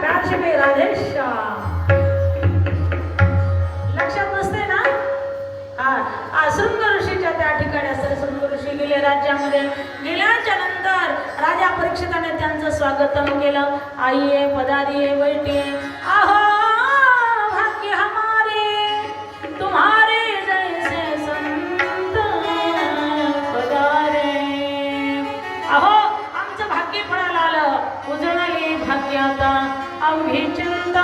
प्यार से कही लक्षात नसते ना? हा हा, शृंग ऋषीच्या त्या ठिकाणी असतात शृंग ऋषी गेले राज्यामध्ये. गेल्याच्यानंतर राजा परीक्षिताने त्यांचं स्वागतम केलं. आईये पदारिये आहे. आहो! अवघी चिंता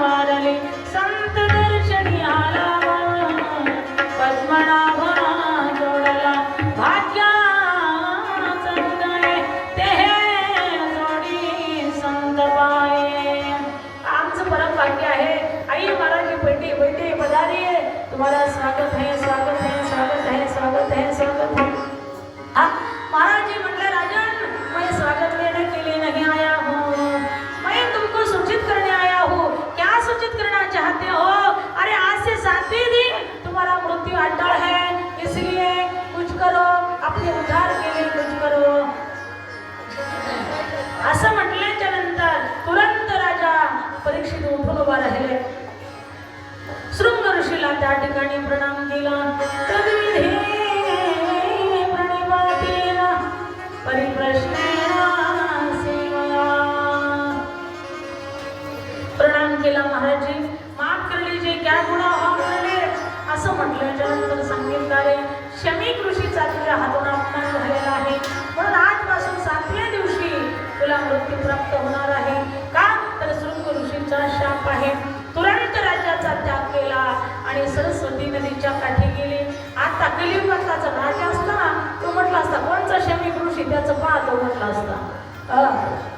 वारली संत दर्शनी आला. पद्मनाभ जोडला भाग्या चंदने ते जोडी संत पाये आमचं परम वाक्य आहे. आई महाराजी बैठी बैठी पधारी तुम्हाला स्वागत है स्वागत स्वागत इसलिए कुछ करो अपने उद्धार के लिए कुछ करो। असं म्हटल्याच्या नंतर तुरंत राजा परीक्षित उठून उभा राहिले. शृंग ऋषीला त्या ठिकाणी प्रणाम केला. प्रणिपातेन परिप्रश्नेन प्रणाम केला महाराजी त्याचं पाहतो म्हटला असता. अं,